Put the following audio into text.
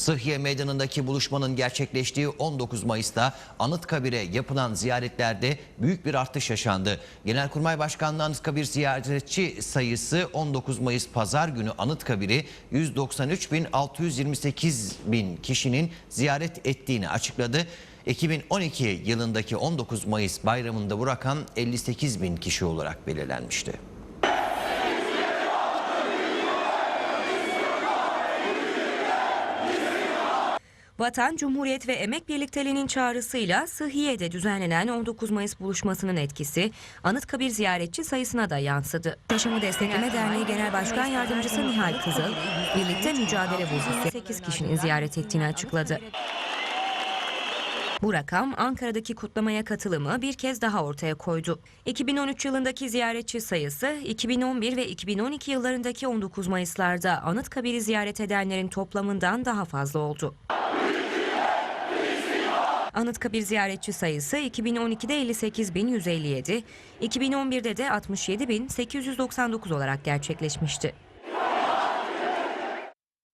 Sıhhiye Meydanı'ndaki buluşmanın gerçekleştiği 19 Mayıs'ta Anıtkabir'e yapılan ziyaretlerde büyük bir artış yaşandı. Genelkurmay Başkanlığı Anıtkabir ziyaretçi sayısı 19 Mayıs Pazar günü Anıtkabir'i 193.628 bin kişinin ziyaret ettiğini açıkladı. 2012 yılındaki 19 Mayıs bayramında bu rakam 58 bin kişi olarak belirlenmişti. Vatan, Cumhuriyet ve Emek Birlikteliği'nin çağrısıyla Sıhhiye'de düzenlenen 19 Mayıs buluşmasının etkisi Anıtkabir ziyaretçi sayısına da yansıdı. Yaşamı Destekleme Derneği Genel Başkan Yardımcısı Nihal Kızıl, birlikte mücadele vurgusu 8 kişinin ziyaret ettiğini açıkladı. Bu rakam Ankara'daki kutlamaya katılımı bir kez daha ortaya koydu. 2013 yılındaki ziyaretçi sayısı 2011 ve 2012 yıllarındaki 19 Mayıs'larda Anıtkabir'i ziyaret edenlerin toplamından daha fazla oldu. Anıtkabir ziyaretçi sayısı 2012'de 58.157, 2011'de de 67.899 olarak gerçekleşmişti.